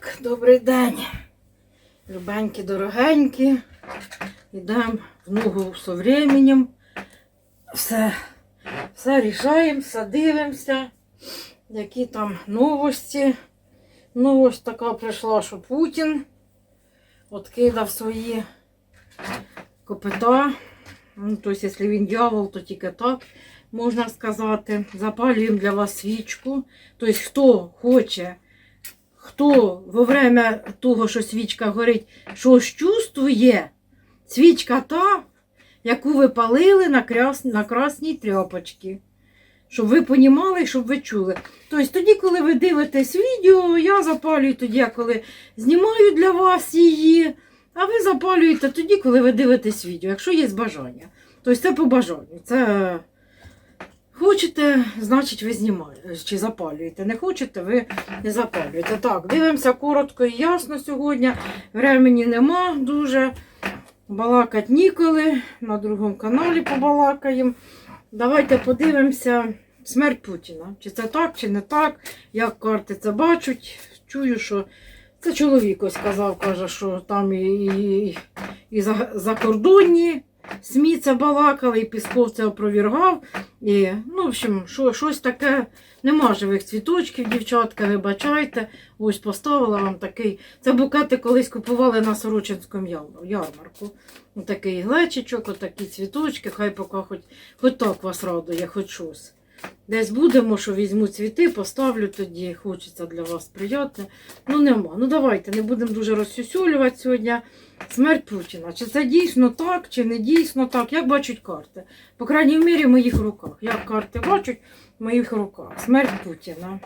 Так, добрий день. Любенькі, дорогенькі. Йдемо в ногу з временем. Все, все рішаємо, все дивимося. Які там новості. Новость така прийшла, що Путін відкидав свої копита. Ну, тобто, якщо він дьявол, то тільки так можна сказати. Запалюємо для вас свічку. Тобто, хто хоче хто во время того, що свічка горить, щось чувствує, свічка та, яку ви палили на, крас... на красній тряпочці. Щоб ви понімали, щоб ви чули. Тобто тоді, коли ви дивитесь відео, я запалюю тоді, коли знімаю для вас її, а ви запалюєте тоді, коли ви дивитесь відео, якщо є бажання. Тобто це по бажанню. Це Хочете, значить, ви знімаєте чи запалюєте. Не хочете, ви не запалюєте. Так, дивимося коротко і ясно сьогодні. Времені нема дуже. Балакать ніколи. На другому каналі побалакаємо. Давайте подивимося смерть Путіна. Чи це так, чи не так. Як карти це бачать. Чую, що це чоловік ось сказав, каже, що там і, і, і за, закордонні. СМІ це балакали, і Пісков це опровергав. І, ну, в общем, що, щось таке. Нема живих цвіточків, дівчатка, вибачайте. Ось поставила вам такий. Це букети колись купували на Сорочинському яр- ярмарку. Такий глечичок, отакі цвіточки, хай поки хоч, хоч так вас радує, хоч щось. Десь будемо, що візьму цвіти, поставлю тоді, хочеться для вас приятне. Ну нема. Ну давайте, не будемо дуже розсюсюлювати сьогодні. Смерть Путіна. Чи це дійсно так, чи не дійсно так? Як бачать карти? По крайній мірі в моїх руках. Як карти бачать в моїх руках. Смерть Путіна.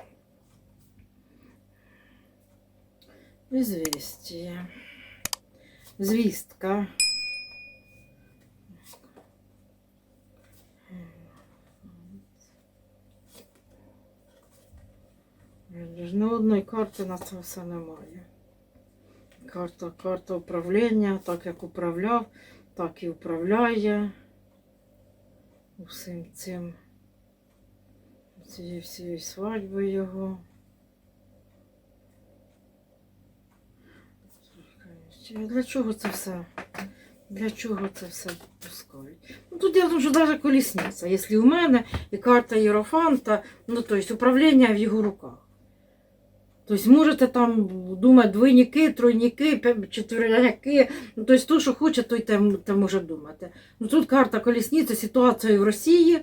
Ізвістія. Звістка. Ні одної карти на це все немає. Карта, карта управління, так як управляв, так і управляє усім цим, цією всією свадьбою його. Для чого це все? Для чого це все пускають? Ну тут я що навіть колісниця. Якщо у мене і карта Єрофанта, ну тобто управління в його руках. Тобто можете там думати двойники, тройники, четверняки. Ну, тобто то, що хоче, той те, те може думати. Ну тут карта колісниці, ситуація в Росії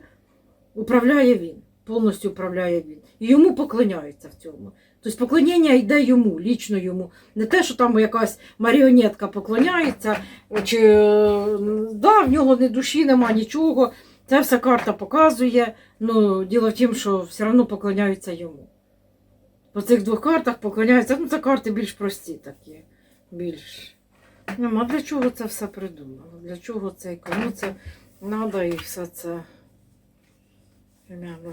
управляє він, повністю управляє він. І йому поклоняються в цьому. Тобто поклоніння йде йому, лічно йому. Не те, що там якась маріонетка поклоняється, чи е, да, в нього ні душі нема, нічого. Це вся карта показує. Ну, діло в тім, що все одно поклоняються йому. По цих двох картах поклоняються. Ну, це карти більш прості такі. Більш. Нема для чого це все придумало? Для чого це і кому це треба і все це.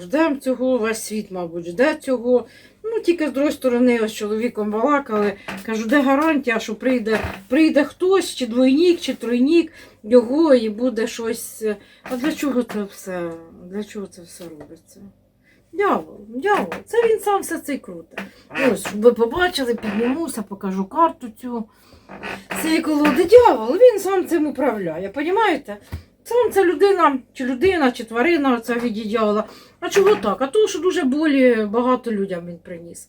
Ждемо цього, весь світ, мабуть, жде цього. Ну, тільки з другої сторони, з чоловіком балакали. Кажу, де гарантія, що прийде, прийде хтось, чи двойнік, чи тройнік його і буде щось. е, А для чого це все? Для чого це все робиться? Дявол, дявол, це він сам все це й крутить. Ось, щоб ви побачили, піднімуся, покажу карту цю. Цієї колоди дявол, він сам цим управляє, понімаєте? Сам це людина, чи людина, чи тварина це від дьявола. А чого так? А тому, що дуже болі багато людям він приніс.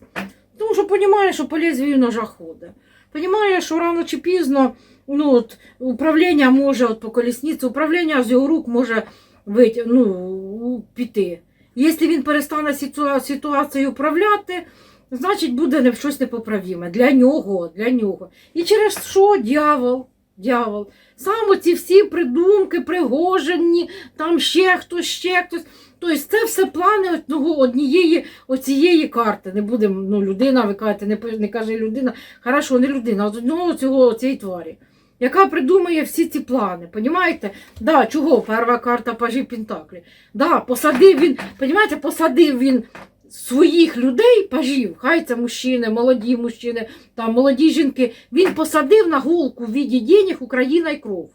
Тому що розуміє, що по лезвію ножа ходить. Понімає, що рано чи пізно ну, от, управління може от, по колісниці, управління з його рук може вийти, ну, піти. Якщо він перестане ситуацією управляти, значить буде щось непоправіме. Для нього, для нього. І через що дьявол? Дьявол. Саме ці всі придумки, пригожені, там ще хтось, ще хтось. Тобто це все плани одного, однієї оцієї карти. Не будемо, ну, людина, ви кажете, не, не каже людина. Хорошо, не людина, а з одного цього цієї тварі. Яка придумує всі ці плани, понімаєте? Да, чого? Перша карта пажі Пентаклі. Да, посадив він, понімаєте, посадив він своїх людей, пажів, хай це мужчини, молоді мужчини, там молоді жінки, він посадив на голку в віді денег Україна і кров.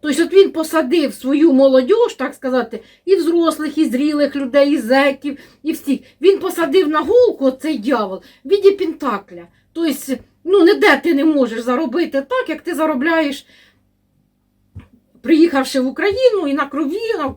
Тобто от він посадив свою молодь, так сказати, і взрослих, і зрілих людей, і зеків, і всіх. Він посадив на голку цей дьявол в віді Пентакля. Тобто, ну, ніде ти не можеш заробити так, як ти заробляєш, приїхавши в Україну і на крові, на,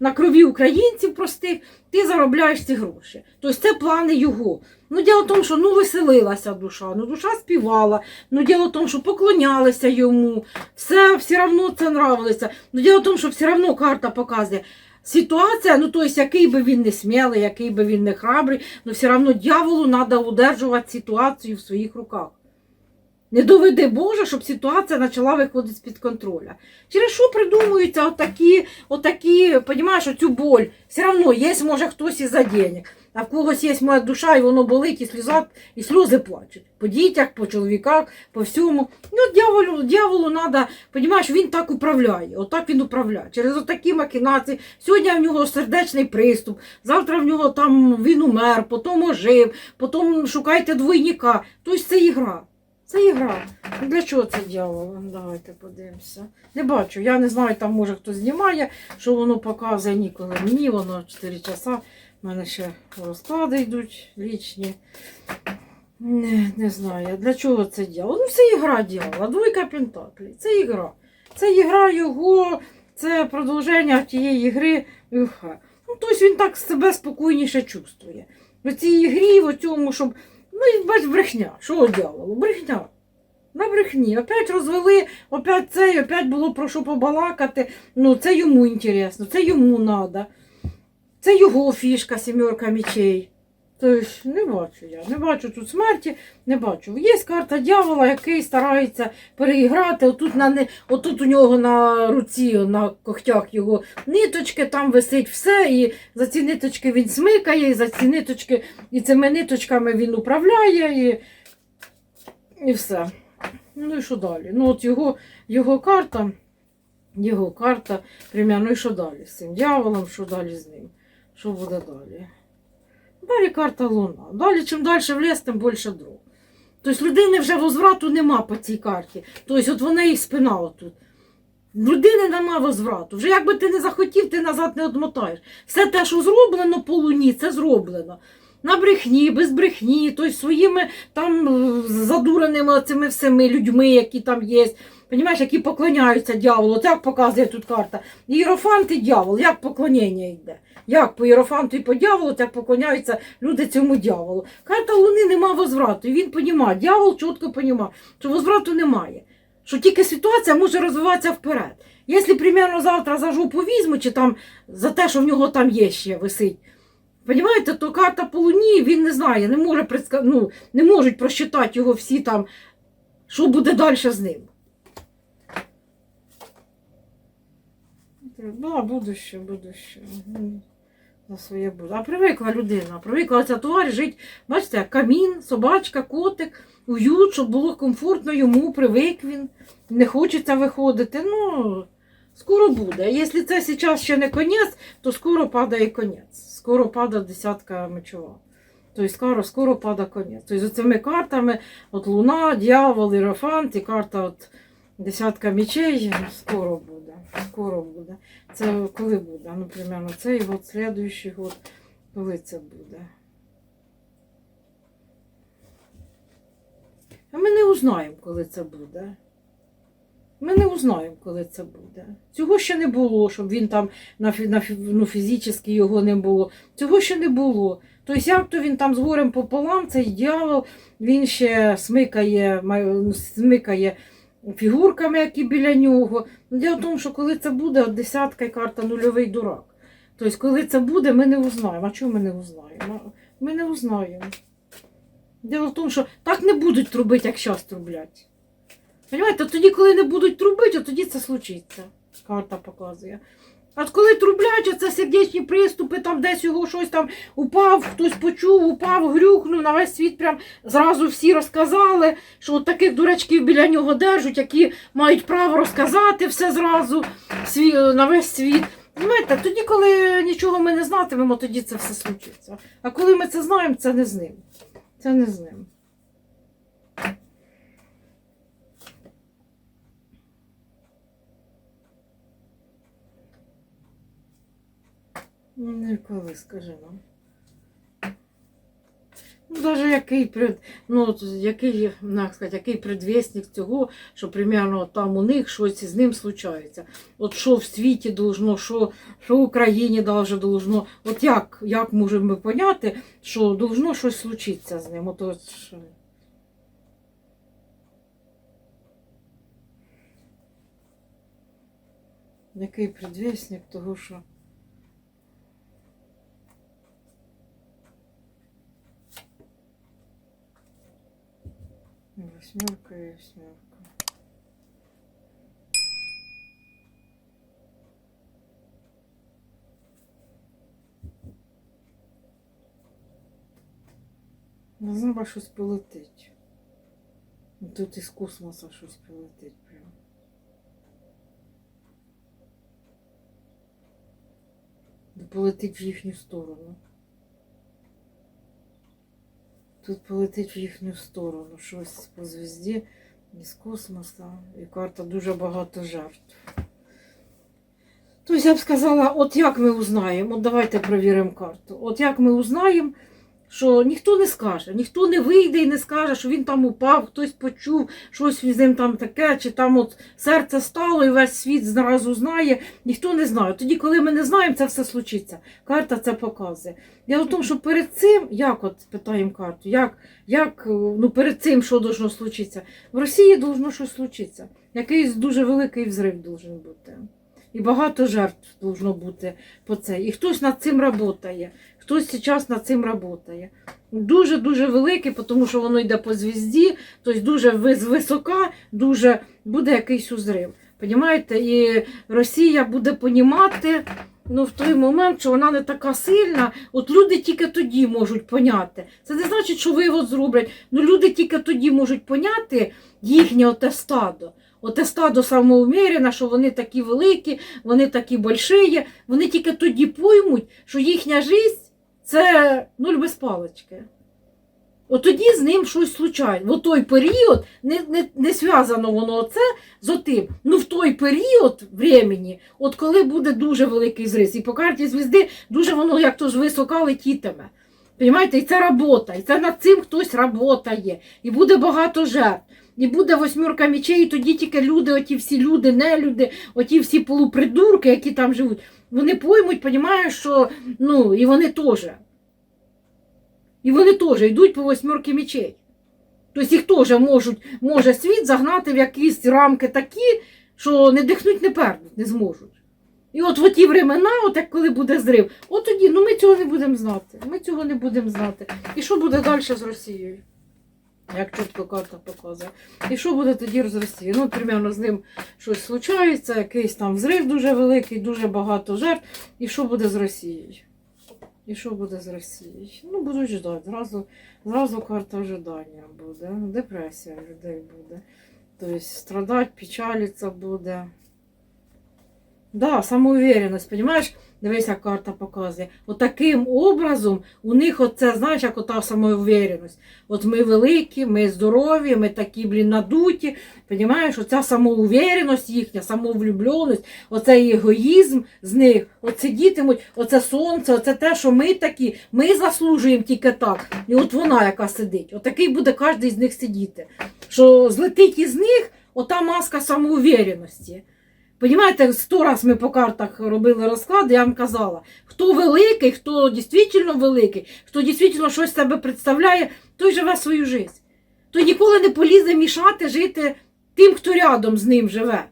на крові українців простих, ти заробляєш ці гроші. Тобто це плани його. Ну, діло в тому, що ну, веселилася душа, ну душа співала, ну діло в тому, що поклонялися йому, все все одно це нравилося. Ну, діло в тому, що все одно карта показує. Ситуація, ну тобто, який би він не смілий, який би він не храбрий, ну все одно дьяволу треба удержувати ситуацію в своїх руках. Не доведи Боже, щоб ситуація почала виходити з-під контроля. Через що придумуються отакі, отакі, розумієш, оцю боль. Все одно є, може, хтось і за денег. А в когось є моя душа, і воно болить, і сльоза, і сльози плачуть. По дітях, по чоловіках, по всьому. Ну, дьяволу, дьяволу треба, розумієш, він так управляє. Отак він управляє. Через отакі макінації. Сьогодні в нього сердечний приступ, завтра в нього там він умер, потім ожив, потім шукайте двойника. Тобто це ігра. Це ігра. Для чого це дьявол? Давайте подивимося. Не бачу. Я не знаю, там може хтось знімає, що воно показує ніколи. Мені воно 4 часа. У мене ще розклади йдуть лічні. Не, не знаю, для чого це дьявол. Ну, це ігра дьявола, двойка пентаклей. Це ігра. Це ігра його, це продовження тієї гри. Ух. Ну, тобто він так себе спокійніше чувствує. В цій ігрі, в цьому, щоб. Ну, і бач, брехня. Що дьяволу? Брехня. На брехні. Опять розвели, опять це, опять було про що побалакати. Ну, це йому інтересно, це йому треба. Це його фішка, сімерка мечей. Тобто не бачу я, не бачу тут смерті, не бачу. Є карта дьявола, який старається переіграти. Отут, на, не- отут у нього на руці, на когтях його ниточки, там висить все, і за ці ниточки він смикає, і за ці ниточки, і цими ниточками він управляє, і, і все. Ну і що далі? Ну от його, його карта, його карта, примерно, і що далі з цим дьяволом, що далі з ним? Що буде далі? Далі карта Луна. Далі, чим далі в ліс, тим більше дров. Тобто людини вже возврату нема по цій карті. Тобто от вона і спина отут. Людини нема возврату. Вже якби ти не захотів, ти назад не одмотаєш. Все те, що зроблено по луні, це зроблено. На брехні, без брехні, тобто своїми там е, задуреними цими всіми людьми, які там є. Понімаєш, які поклоняються дьяволу. Як показує тут карта. Іерофант і дьявол, як поклоніння йде. Як по іерофанту і по дьяволу, так поклоняються люди цьому дьяволу. Карта Луни нема возврату. І він понімає, дьявол чітко понімає, що возврату немає. Що тільки ситуація може розвиватися вперед. Якщо, примерно, завтра за жопу візьму, чи там за те, що в нього там є ще висить. Понімаєте, то карта по луні він не знає, не може ну, не можуть просчитати його всі там, що буде далі з ним. Да, будуще, будуще. Мгм. За своє буде. А привикла людина, привикла ця тварь жити, бачите, камін, собачка, котик, уют, щоб було комфортно йому, привик він, не хочеться виходити. Ну, скоро буде. Якщо це зараз ще не конець, то скоро падає конець. Скоро падає десятка мечова. Тобто скоро, скоро падає конець. Тобто з цими картами, от Луна, Дьявол, Іерофант і карта от десятка мечей, скоро буде. Скоро буде. Це коли буде? Ну, примерно, цей год, слідуючий год. Коли це буде? А ми не узнаємо, коли це буде. Ми не узнаємо, коли це буде. Цього ще не було, щоб він там на, на ну, фізично його не було. Цього ще не було. Тобто, як то він там з горем пополам, цей дьявол, він ще смикає, смикає фігурками, які біля нього. Дело Діло в тому, що коли це буде, от десятка і карта нульовий дурак. Тобто, коли це буде, ми не узнаємо. А чого ми не узнаємо? Ми не узнаємо. Діло в тому, що так не будуть трубити, як зараз трублять. Понимаєте, тоді, коли не будуть трубити, тоді це случиться. Карта показує. А коли трублять, оце сердечні приступи, там десь його щось там упав, хтось почув, упав, грюкнув, на весь світ прям зразу всі розказали, що от таких дурачків біля нього держать, які мають право розказати все зразу сві- на весь світ. Знаєте, тоді, коли нічого ми не знатимемо, тоді це все случиться. А коли ми це знаємо, це не з ним. Це не з ним. Ну, Ніколи, скажи нам. Ну, даже який пред, ну, який, як сказати, який предвісник цього, що примерно там у них щось з ним случається. От що в світі должно, що, що в Україні даже должно. От як, як можемо ми поняти, що должно щось случитися з ним? От, от, що... Який предвісник того, що. Восьмерка и восьмерка. Не знаю, щось полетить. Ну, Тут із космоса щось прилетить прямо. Полетить в їхню сторону. Тут полетить в їхню сторону. Щось по звізді із космоса. І карта дуже багато жертв. Тобто я б сказала, от як ми узнаємо, от давайте перевіримо карту. От як ми узнаємо, що ніхто не скаже, ніхто не вийде і не скаже, що він там упав, хтось почув, щось з ним там таке, чи там от серце стало і весь світ зразу знає. Ніхто не знає. Тоді, коли ми не знаємо, це все случиться. Карта це показує. Я в тому, що перед цим, як от питаємо карту, як, як ну, перед цим що должно случитися? В Росії должно щось случитися. Якийсь дуже великий взрив должен бути. І багато жертв должно бути по це. І хтось над цим працює, хтось зараз над цим працює. Дуже-дуже великий, тому що воно йде по звізді, тобто дуже вис- висока, дуже буде якийсь узрив. Понімаєте? І Росія буде понімати ну, в той момент, що вона не така сильна. От люди тільки тоді можуть поняти. Це не значить, що вивод зроблять. Ну люди тільки тоді можуть поняти їхнє оте стадо. Оте стадо самоумірне, що вони такі великі, вони такі больші. Вони тільки тоді поймуть, що їхня життя це нуль без палички. От тоді з ним щось случається. В той період не, не, не зв'язано воно оце з отим. Ну в той період времени, от коли буде дуже великий зрис, і по карті звізди дуже воно як то ж висока летітиме. Понимаєте, і це робота, і це над цим хтось працює, і буде багато жертв. І буде восьмерка мечей, і тоді тільки люди, оті всі люди, не люди, оті всі полупридурки, які там живуть, вони поймуть, понімаєш, що ну, і вони теж. І вони теж йдуть по восьмерки мечей. Тобто їх теж можуть, може світ загнати в якісь рамки такі, що не дихнуть, не пернуть, не зможуть. І от в ті времена, от як коли буде зрив, от тоді, ну ми цього не будемо знати. Ми цього не будемо знати. І що буде далі з Росією? Як чітко карта показує. І що буде тоді Росією? Ну, примерно з ним щось случається, якийсь там взрив дуже великий, дуже багато жертв. І що буде з Росією? І що буде з Росією? Ну, будуть ждати. Зразу, зразу карта ожидання буде. Депресія людей буде. Тобто страдати, печалиться буде. Да, самоуверенность, понимаешь? Дивись, як карта показує. От образом у них оце, знаєш, як ота самоуверенность. От ми великі, ми здорові, ми такі, блін, надуті. Понимаєш, оця самоуверенность їхня, самовлюбленість, оцей егоїзм з них, от сидітимуть, оце сонце, оце те, що ми такі, ми заслужуємо тільки так. І от вона, яка сидить, отакий буде кожен з них сидіти. Що злетить із них ота маска самоуверенності. Понімаєте, сто раз ми по картах робили розклади, я вам казала, хто великий, хто дійсно великий, хто дійсно щось себе представляє, той живе свою життя. Той ніколи не полізе мішати жити тим, хто рядом з ним живе.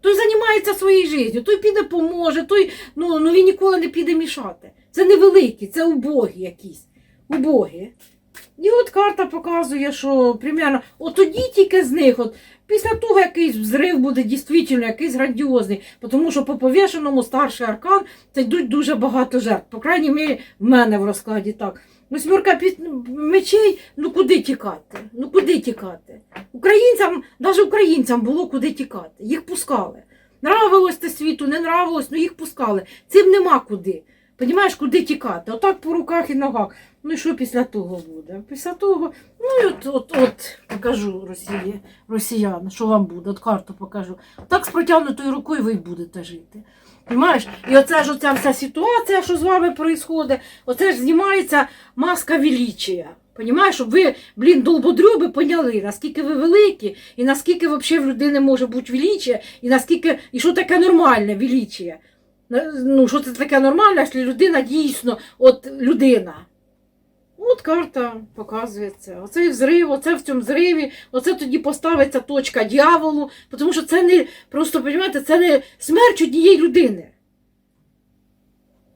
Той займається своєю життю, той піде поможе, той ну, ну він ніколи не піде мішати. Це не великі, це убогі якісь. Убогі. І от карта показує, що примерно от тоді тільки з них, от після того якийсь взрив буде дійсно якийсь грандіозний, тому що по повішеному старший аркан це йдуть дуже багато жертв. По крайній мірі, в мене в розкладі так. Восьмерка під мечей, ну куди тікати? Ну куди тікати? Українцям, навіть українцям було куди тікати. Їх пускали. Нравилось це світу, не нравилось, ну їх пускали. Цим нема куди. Понімаєш, куди тікати? Отак по руках і ногах. Ну і що після того буде? Після того, ну і от, от, от покажу Росії, росіян, що вам буде, от карту покажу. Так з протягнутою рукою ви будете жити. Понимаєш? І оце ж оця вся ситуація, що з вами відбувається, оце ж знімається маска величия. Понімаєш, щоб ви, блін, долбодрюби поняли, наскільки ви великі, і наскільки взагалі в людини може бути величие, і наскільки, і що таке нормальне величие. Ну, що це таке нормальне, якщо людина дійсно, от людина. От карта показується. Оцей взрив, оце в цьому зриві, оце тоді поставиться точка дьяволу, тому що це не просто, розумієте, це не смерть однієї людини.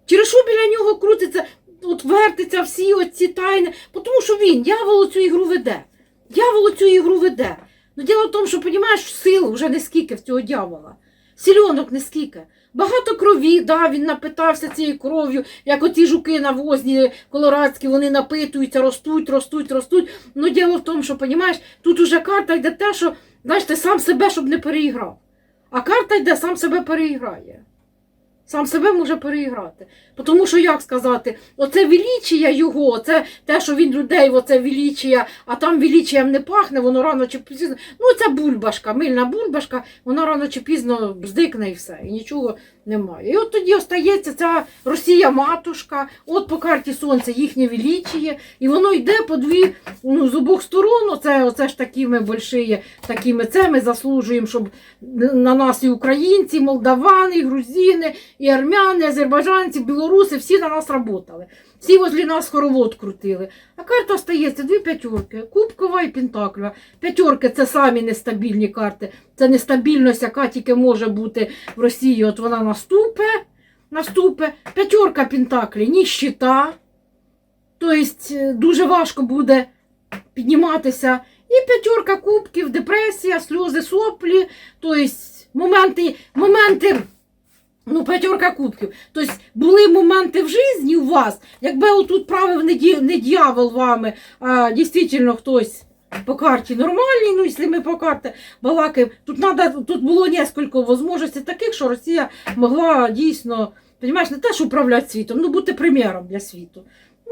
Через що біля нього крутиться, от вертиться всі оці тайни, тому що він, дьявол цю ігру веде. Дьявол цю ігру веде. Ну діло в тому, що, розумієш, сил вже не скільки в цього дьявола. Сільонок не скільки. Багато крові, да, він напитався цією кров'ю, як оті жуки на возні колорадські, вони напитуються, ростуть, ростуть, ростуть. Ну діло в тому, що, розумієш, тут уже карта йде те, що, знаєш, ти сам себе, щоб не переіграв. А карта йде, сам себе переіграє. Сам себе може переіграти. Тому що, як сказати, оце величія його, це те, що він людей, оце величія, а там величієм не пахне, воно рано чи пізно. Ну, ця бульбашка, мильна бульбашка, вона рано чи пізно бздикне і все, і нічого немає. І от тоді остається ця Росія-матушка, от по карті Сонця їхнє величіє, і воно йде по дві, ну, з обох сторон, оце, оце ж такими такі такими це ми заслужуємо, щоб на нас і українці, і молдавани, і грузини, і армяни, і азербайджанці, білоруси, всі на нас працювали. Всі возле нас хоровод крутили. А карта остається дві п'ятерки, кубкова і пентаклева. П'ятерки це самі нестабільні карти. Це нестабільність, яка тільки може бути в Росії. От вона наступе, наступе. П'ятерка пентаклів, ніщита. Тобто е, дуже важко буде підніматися. І п'ятерка кубків, депресія, сльози, соплі. Тобто моменти, моменти. Ну, п'ятерка кубків. Тобто були моменти в житті у вас, якби отут правив не, дьявол вами, а дійсно хтось по карті нормальний, ну, якщо ми по карті балакаємо, тут, надо, тут було кілька можливостей таких, що Росія могла дійсно, розумієш, не те, що управляти світом, ну бути приміром для світу.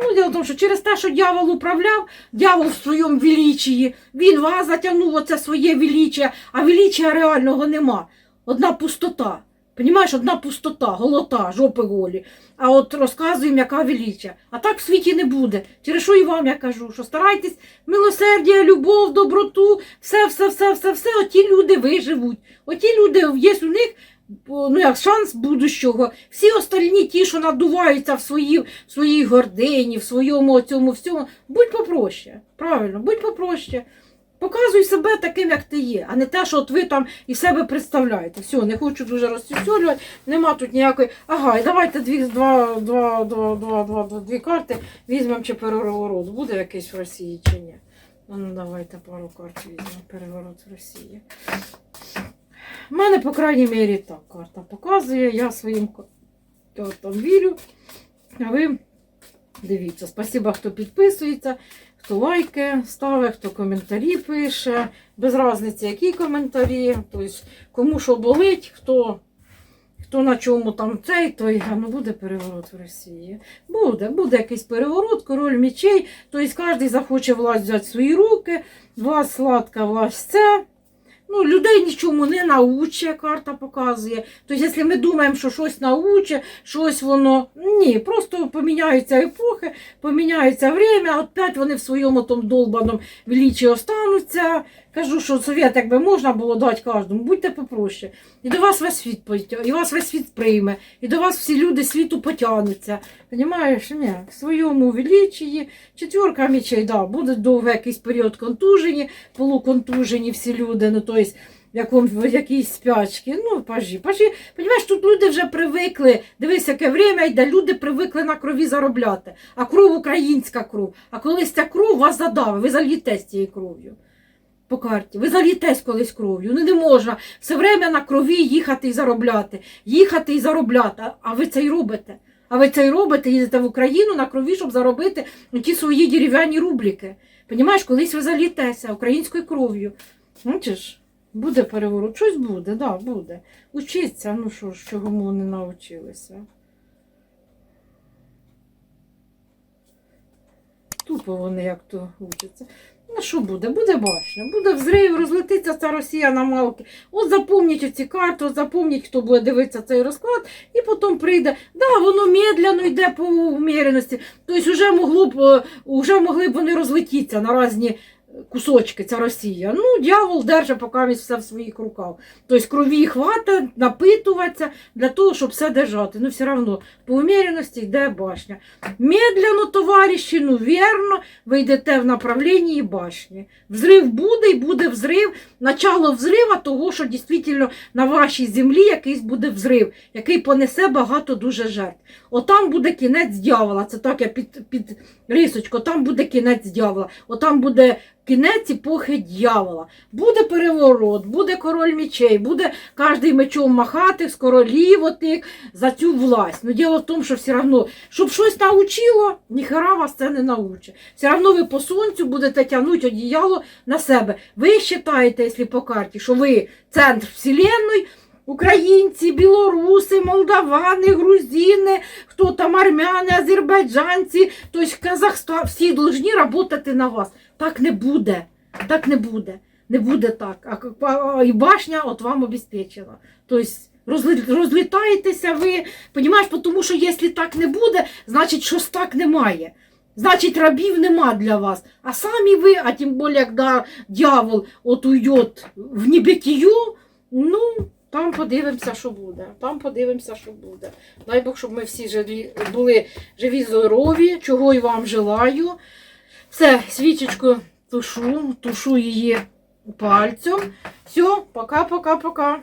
Ну, діло в тому, що через те, що дьявол управляв, дьявол в своєму величії, він вас затягнув оце своє величие, а величия реального нема. Одна пустота. Понімаєш, одна пустота, голота, жопи голі. А от розказуємо, яка велича. А так в світі не буде. Через що і вам я кажу, що старайтесь милосердя, любов, доброту, все, все, все, все, все. Оті люди виживуть. Оті люди є у них. Ну, як шанс будущого. Всі остальні ті, що надуваються в своїй, в своїй гордині, в своєму цьому всьому, будь попроще. Правильно, будь попроще. Показуй себе таким, як ти є, а не те, що от ви там і себе представляєте. Все, не хочу дуже розсюсюлювати, нема тут ніякої. Ага, і давайте дві, два, два, два, два, два, дві карти візьмемо чи переворот. Буде якийсь в Росії чи ні? Ну, ну давайте пару карт візьмемо. Переворот в Росії. У мене, по крайній мірі, так карта показує. Я своїм картам вірю. А ви дивіться, спасибо, хто підписується хто лайки ставить, хто коментарі пише, без різниці, які коментарі, тобто кому що болить, хто, хто на чому там цей, той ну буде переворот в Росії. Буде, буде якийсь переворот, король мічей. тобто кожен захоче власть взяти в свої руки, власть сладка, власть це. Ну, людей нічому не науче, карта показує. Тобто, якщо ми думаємо, що щось науче, щось воно. Ні, просто поміняються епохи, поміняється время, опять вони в своєму там долбаному величі остануться. Кажу, що совет, якби можна було дати кожному, будьте попроще. І до вас весь світ і вас весь світ прийме, і до вас всі люди світу потягнуться. Понімаєш? Ні, в своєму величії. Четверка мечей, да, буде довго якийсь період контужені, полуконтужені всі люди, ну тобто в якійсь спячці. Ну, пажі, пажі. Понімаєш, тут люди вже привикли. Дивись, яке время йде, люди привикли на крові заробляти. А кров українська кров. А колись ця кров вас задавить, ви зальєтесь цією кров'ю. По карті. Ви залітесь колись кров'ю. Ну не можна все время на крові їхати і заробляти. Їхати і заробляти. А- ви це й робите. А ви це й робите, їздите в Україну на крові, щоб заробити ті свої дерев'яні рубліки. Понімаєш, колись ви залітеся українською кров'ю. Бачиш, буде переворот. Щось буде, да, буде. Учиться, ну що ж, чого ми не навчилися. Тупо вони як то учаться. Ну що буде? Буде башня, буде взрив, розлетиться ця Росія на малки. От запомніть оці карти, от запомніть, хто буде дивитися цей розклад, і потім прийде. Да, воно медленно йде по уміреності. Тобто вже могло б, е, вже могли б вони розлетітися на різні кусочки, ця Росія. Ну, дьявол держить поки все в своїх руках. Тобто крові хватить, напитуватися для того, щоб все держати. Ну, все одно по уміреності йде башня. Медленно, товариші, ну вірно, ви йдете в направлінні башні. Взрив буде і буде взрив. Начало взрива того, що дійсно на вашій землі якийсь буде взрив, який понесе багато дуже жертв. Отам буде кінець дьявола. Це так я під, під рисочку, там буде кінець дьявола. Отам буде кінець епохи дьявола. Буде переворот, буде король мечей, буде кожен мечом махати з королів отих за цю власть. Ну, діло в тому, що все одно, щоб щось научило, ніхера вас це не научить. Все одно ви по сонцю будете тягнути одіяло на себе. Ви вважаєте, якщо по карті, що ви центр вселенної, Українці, білоруси, молдавани, грузини, хто там армяни, азербайджанці, тобто Казахстан, всі повинні працювати на вас. Так не буде. Так не буде. Не буде так. А, і башня от вам обезпечила. Тобто розлітаєтеся ви, понімаєш, тому що якщо так не буде, значить щось так немає. Значить, рабів нема для вас. А самі ви, а тим більше, коли дьявол от уйде в небитію, ну, там подивимося, що буде. Там подивимося, що буде. Дай Бог, щоб ми всі живі, були живі, здорові, чого і вам желаю. Все, свічечку тушу, тушу її пальцем. Все, пока-пока-пока.